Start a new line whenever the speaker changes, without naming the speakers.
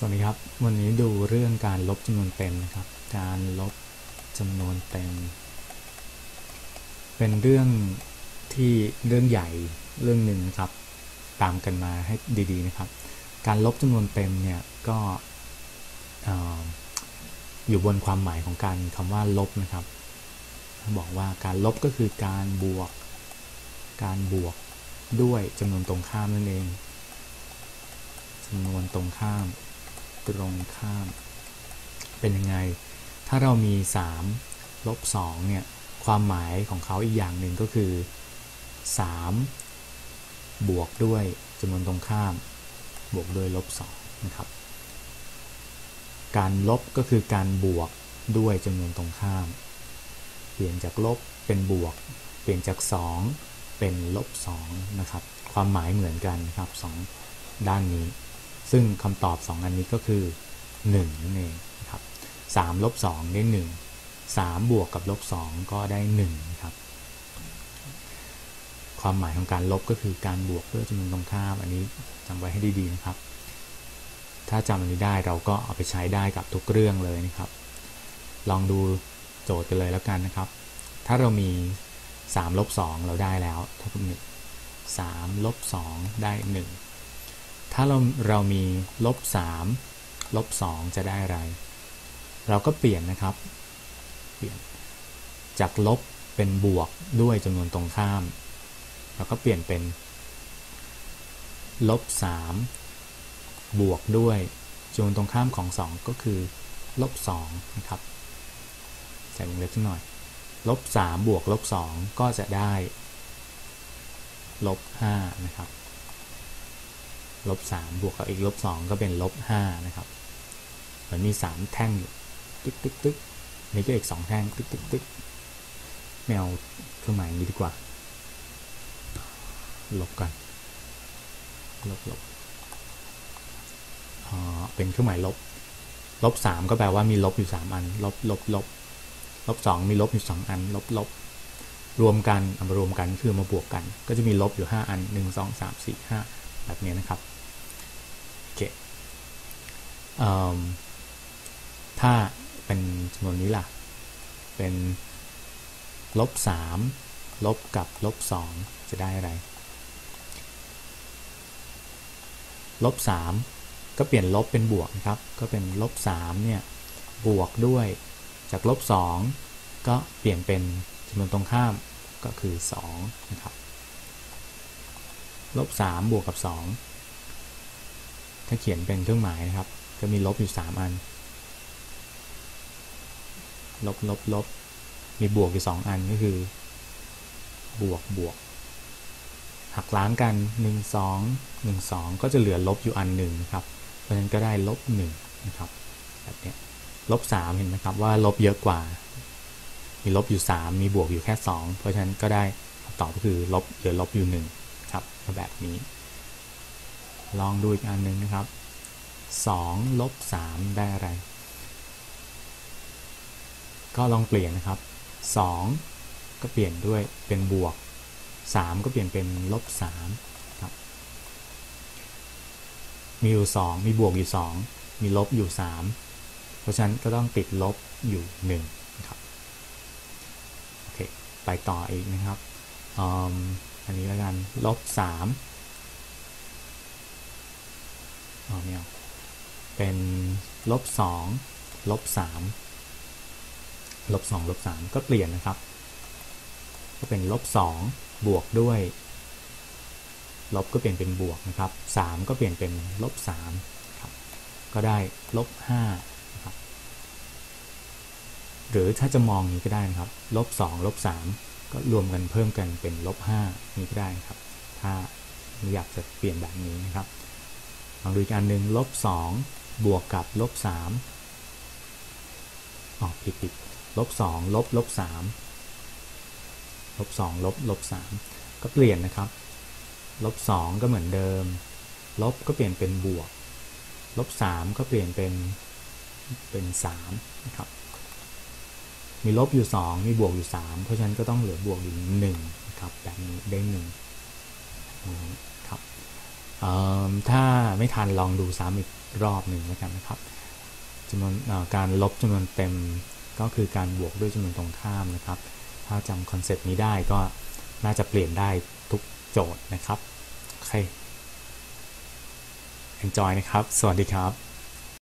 สวัสดีครับ วันนี้ดูเรื่องการลบจำนวนเต็มนะครับ การลบจำนวนเต็ม เป็นเรื่องที่เรื่องใหญ่เรื่องหนึ่งนะครับ ตามกันมาให้ดีๆนะครับ การลบจำนวนเต็มเนี่ยก็เอออยู่บนความหมายของการคำว่าลบนะครับ บอกว่าการลบก็คือการบวก การบวกด้วยจำนวนตรงข้ามนั่นเองจำนวนตรงข้าม ตรงข้าม เป็นยังไง ถ้าเรามี 3 ลบ 2 เนี่ย ความหมายของเขาอีกอย่างหนึ่งก็คือ 3 บวกด้วยจำนวนตรงข้าม บวกด้วยลบ 2 นะครับ การลบก็คือการบวกด้วยจำนวนตรงข้าม เปลี่ยนจากลบเป็นบวก เปลี่ยนจาก 2 เป็นลบ 2 นะครับ ความหมายเหมือนกันนะครับ 2 ด้านนี้ ซึ่งคำตอบ 2 อันนี้ก็คือ 1 นั่นเองนะครับ3ลบ2ได้ 1 3 บวกกับลบ2ก็ได้1นะครับ ความหมายของการลบก็คือการบวกด้วยจำนวนตรงข้ามอันนี้จำไว้ให้ดีๆนะครับ ถ้าจำอันนี้ได้เราก็เอาไปใช้ได้กับทุกเรื่องเลยนะครับ ลองดูโจทย์กันเลยแล้วกันนะครับ ถ้าเรามี3ลบ2เราได้แล้วเท่ากับ1 3ลบ2ได้ 1 ถ้าเราเรามีลบ3ลบ2จะได้อะไร เราก็เปลี่ยนนะครับ เปลี่ยน จากลบเป็นบวกด้วยจำนวนตรงข้าม เราก็เปลี่ยนเป็นลบ3บวกด้วยจำนวนตรงข้ามของ 2 ก็คือลบ2นะครับใส่วงเล็บสักหน่อยลบ3บวกลบ2ก็จะได้ลบ5นะครับ ลบ3บวกกับอีกลบ2ก็เป็นลบ5นะครับมันมี 3 แท่งอยู่ตึ๊กตึ๊กตึ๊กนี่ก็อีก 2 แท่งตึ๊กตึ๊กตึ๊กไม่เอาเครื่องหมายนี้ดีกว่า ลบกันลบลบอ๋อเป็นเครื่องหมายลบ ลบ3ก็แปลว่ามีลบอยู่3อัน ลบลบลบลบ2มีลบอยู่2อัน ลบลบรวมกันเอามารวมกันคือมาบวกกัน ก็จะมีลบอยู่5อัน1 2 3 4 5แบบนี้นะครับ โอเคถ้าเป็นจำนวนนี้ล่ะ เป็นลบ3ลบกับลบ2จะได้อะไร ลบ3ก็เปลี่ยนลบเป็นบวกนะครับ ก็เป็นลบ3เนี่ย บวกด้วยจากลบ2ก็เปลี่ยนเป็นจำนวนตรงข้ามก็คือ 2 นะครับ ลบ 3 บวกกับ 2 ถ้าเขียนเป็นเครื่องหมายนะครับก็มีลบอยู่ 3 อัน ลบลบลบมีบวกอยู่ 2 อันก็คือ บวกบวก หักล้างกัน 1 2 1 2 ก็จะเหลือลบอยู่อันหนึ่งนะครับ เพราะฉะนั้นก็ได้ลบ1นะครับแบบนี้ลบ3เห็นไหมครับว่าลบเยอะกว่า มีลบอยู่ 3 มีบวกอยู่แค่ 2 เพราะฉะนั้นก็ได้คำตอบก็คือลบเหลือลบอยู่1ครับแบบนี้ ลองดูอีกอันหนึ่งนะครับ2ลบ3ได้อะไร ก็ลองเปลี่ยนนะครับ 2 ก็เปลี่ยนด้วยเป็นบวก 3 ก็เปลี่ยนเป็นลบ3ครับ มีอยู่ 2 มีบวกอยู่ 2 มีลบอยู่ 3 เพราะฉะนั้นก็ต้องติดลบอยู่1นะครับโอเคไปต่ออีกนะครับอันนี้แล้วกันลบ3 เอาไม่เอาเป็นลบ2ลบ3ลบ2ลบ3ก็เปลี่ยนนะครับ ก็เป็นลบ2บวกด้วย ลบก็เปลี่ยนเป็นบวกนะครับ3ก็เปลี่ยนเป็นลบ3ครับก็ได้ลบ5นะครับหรือถ้าจะมองนี้ก็ได้นะครับลบ2ลบ3ก็รวมกันเพิ่มกันเป็นลบ5นี้ก็ได้ครับ ถ้าอยากจะเปลี่ยนแบบนี้นะครับ ลองดูอีกอันหนึ่งลบ2บวกกับลบ3อ๋อผิดผิดลบ2ลบลบ3ลบ2ลบลบ3ก็เปลี่ยนนะครับลบ2ก็เหมือนเดิม ลบก็เปลี่ยนเป็นบวก ลบ3ก็เปลี่ยนเป็นเป็น3นะครับมีลบอยู่ 2 มีบวกอยู่ 3 เพราะฉะนั้นก็ต้องเหลือบวกอยู่1นะครับแบบนี้ได้1ครับ ถ้าไม่ทันลองดูซ้ำอีกรอบหนึ่งแล้วกันนะครับจำนวนการลบจำนวนเต็มก็คือการบวกด้วยจำนวนตรงข้ามนะครับ ถ้าจำคอนเซปต์นี้ได้ก็น่าจะเปลี่ยนได้ทุกโจทย์นะครับ โอเค enjoy นะครับ สวัสดีครับ